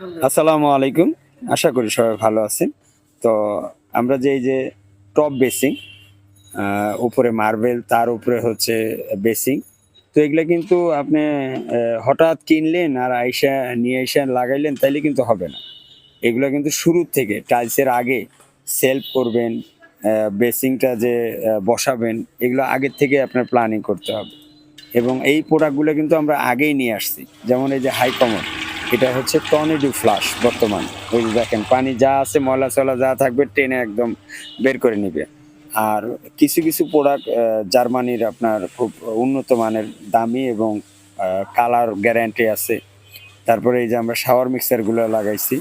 আসসালামু আলাইকুম। আশা করি সবাই ভালো আছেন। তো আমরা যে এই যে টপ বেসিং উপরে মার্বেল, তার উপরে হচ্ছে বেসিং। তো এগুলো কিন্তু আপনি হঠাৎ কিনলেন আর আইসা নিয়ে আইসা লাগাইলেন, তাইলে কিন্তু হবে না। এগুলো কিন্তু শুরুর থেকে, টাইলসের আগে সেলফ করবেন বেসিংটা যে বসাবেন, এগুলো আগের থেকে আপনার প্ল্যানিং করতে হবে। এবং এই প্রোডাক্টগুলো কিন্তু আমরা আগেই নিয়ে আসছি। যেমন এই যে হাই কমন এটা হচ্ছে টর্নেডো ফ্লাশ বর্তমান। ওই দেখেন, পানি যা আছে, ময়লা চলা যা থাকবে, টেনে একদম বের করে নিবে। আর কিছু কিছু প্রোডাক্ট জার্মানির আপনার খুব উন্নত মানের, দামি এবং কালার গ্যারান্টি আছে। তারপরে এই যে আমরা শাওয়ার মিক্সারগুলো লাগাইছি,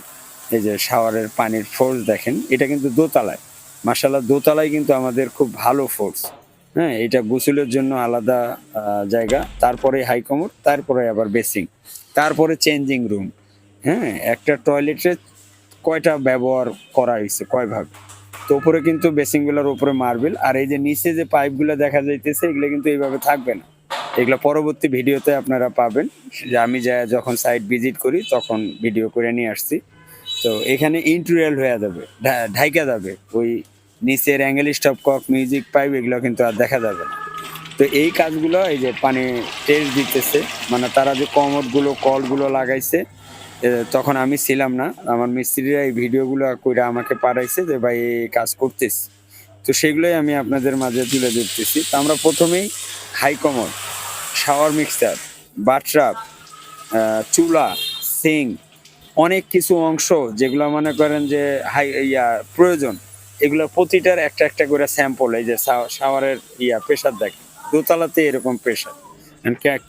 এই যে শাওয়ারের পানির ফোর্স দেখেন, এটা কিন্তু দোতলায়। মাসাল্লাহ দোতলায় কিন্তু আমাদের খুব ভালো ফোর্স হ্যাঁ এটা গোসলের জন্য আলাদা জায়গা, তারপরে হাই কমোড তারপরে আবার বেসিং তারপরে চেঞ্জিং রুম হ্যাঁ একটা টয়লেটে কয়টা ব্যবহার করা হয়েছে, কয় ভাগ? তো উপরে কিন্তু বেসিংগুলোর উপরে মার্বেল আর এই যে নিচে যে পাইপগুলো দেখা যাইতেছে, এগুলো কিন্তু এইভাবে থাকবে না। এগুলো পরবর্তী ভিডিওতে আপনারা পাবেন। যে আমি যা যখন সাইট ভিজিট করি, তখন ভিডিও করে নিয়ে আসছি। তো এখানে ইন্টুরিয়াল হয়ে যাবে ঢাইকা যাবে। ওই নিচের angle stop cock music pipe এগুলো কিন্তু আর দেখা যাবে না। তো এই কাজগুলো এই যে পানি টেস্ট দিতেছে মানে তারা যে কমোডগুলো, কলগুলো লাগাইছে তখন আমি ছিলাম না। আমার মিস্ত্রিরা এই ভিডিওগুলো কইরা আমাকে পাঠাইছে যে, ভাই, এই কাজ করতেছি। তো সেগুলোই আমি আপনাদের মাঝে তুলে ধরতেছি। তো আমরা প্রথমেই high commode shower mixer bathrobe চুলা সিং অনেক কিছু অংশ যেগুলো মনে করেন যে হাই ইয়া, প্রয়োজন, এগুলো প্রতিটার একটা একটা করে স্যাম্পল এই যে শাওয়ারের ইয়া প্রেশার দেখেন। দোতলাতে এরকম প্রেশার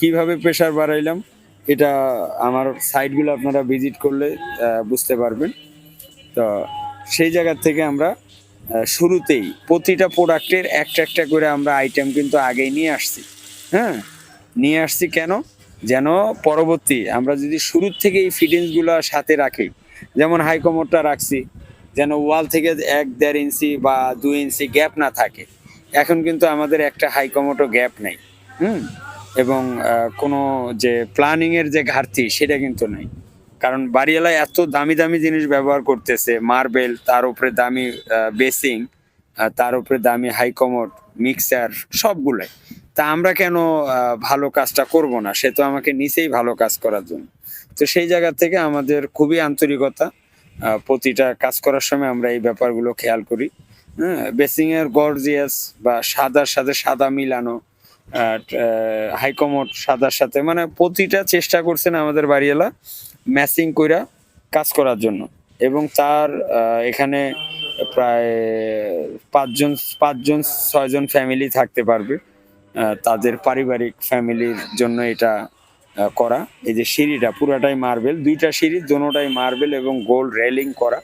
কীভাবে প্রেশার বাড়াইলাম, এটা আমার সাইটগুলো আপনারা ভিজিট করলে বুঝতে পারবেন। তো সেই জায়গা থেকে আমরা শুরুতেই প্রতিটা প্রোডাক্টের একটা একটা করে আমরা আইটেম কিন্তু আগেই নিয়ে আসছি। হ্যাঁ? নিয়ে আসছি কেন? যেন পরবর্তী আমরা যদি শুরুর থেকে এই ফিটিংসগুলো সাথে রাখি, যেমন হাই কমোডটা রাখছি, যেন ওয়াল থেকে এক দেড় ইঞ্চি বা দুই ইঞ্চি গ্যাপ না থাকে। এখন কিন্তু আমাদের একটা হাই কমোটো গ্যাপ নেই, হুম? এবং কোনো যে প্ল্যানিংয়ের যে ঘাটতি সেটা কিন্তু নেই। কারণ বাড়িওয়ালা এত দামি দামি জিনিস ব্যবহার করতেছে, মার্বেল, তার উপরে দামি বেসিং তার উপরে দামি হাই কমোড মিক্সার, সবগুলাই। তা আমরা কেন ভালো কাজটা করব না? সে তো আমাকে নিচেই ভালো কাজ করার জন্য। তো সেই জায়গা থেকে আমাদের খুবই আন্তরিকতা প্রতিটা কাজ করার সময় আমরা এই ব্যাপারগুলো খেয়াল করি। হ্যাঁ বেসিং এর গর্জিয়াস বা সাদার সাথে সাদা মিলানো হাইকমোড সাদার সাথে মানে প্রতিটা চেষ্টা করছেন আমাদের বাড়িওয়ালা ম্যাচিং কইরা কাজ করার জন্য। এবং তার এখানে প্রায় পাঁচজন পাঁচজন, ছয়জন ফ্যামিলি থাকতে পারবে। তাদের পারিবারিক ফ্যামিলির জন্য এটা করা। এই যে সিঁড়িটা পুরাটাই মার্বেল, দুইটা সিঁড়ি, দোনোটাই মার্বেল এবং গোল্ড রেলিং করা।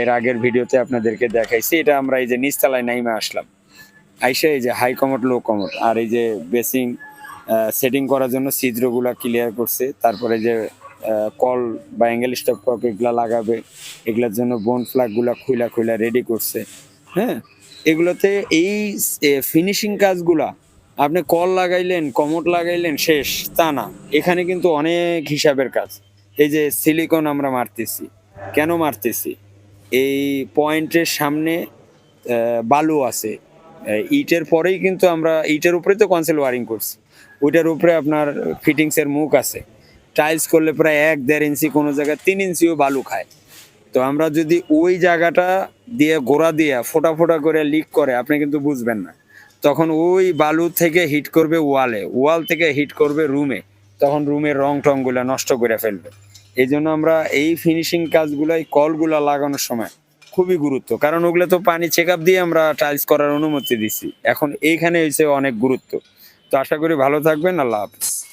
এর আগের ভিডিওতে আপনাদেরকে দেখাইছি। এটা আমরা এই যে নিচতলায় নাইমে আসলাম। আইসা এই যে হাই কমোড লো কমোড আর এই যে বেসিং সেটিং করার জন্য ছিদ্রগুলা ক্লিয়ার করছে। তারপরে যে কল বা অ্যাঙ্গেল স্টপ কক এগুলা লাগাবে। এগুলোর জন্য বোন ফ্ল্যাগগুলা খুইলা খুইলা রেডি করছে। হ্যাঁ? এগুলোতে এই ফিনিশিং কাজগুলা, আপনি কল লাগাইলেন কমোড লাগাইলেন, শেষ, তা না। এখানে কিন্তু অনেক হিসাবের কাজ। এই যে সিলিকন আমরা মারতেছি। কেন মারতেছি? এই পয়েন্টের সামনে বালু আছে। ইটের পরেই কিন্তু আমরা, ইটের উপরে তো কনসেল ওয়ারিং করছি। ওইটার উপরে আপনার ফিটিংসের মুখ আছে। টাইলস করলে প্রায় এক দেড় ইঞ্চি, কোনো জায়গায় তিন ইঞ্চিও বালু খায়। তো আমরা যদি ওই জায়গাটা দিয়ে গোড়া দিয়ে ফোটা ফোটা করে লিক করে, আপনি কিন্তু বুঝবেন না। তখন ওই বালু থেকে হিট করবে ওয়ালে ওয়াল থেকে হিট করবে রুমে তখন রুমের রং টংগুলো নষ্ট করে ফেলবে। এই জন্য আমরা এই ফিনিশিং কাজগুলাই কলগুলা লাগানোর সময় খুবই গুরুত্ব। কারণ ওগুলো তো পানি চেক দিয়ে আমরা টাইলস করার অনুমতি দিছি। এখন এইখানে হয়েছে অনেক গুরুত্ব। তো আশা করি ভালো থাকবেন, আল্লাহ হাফিজ।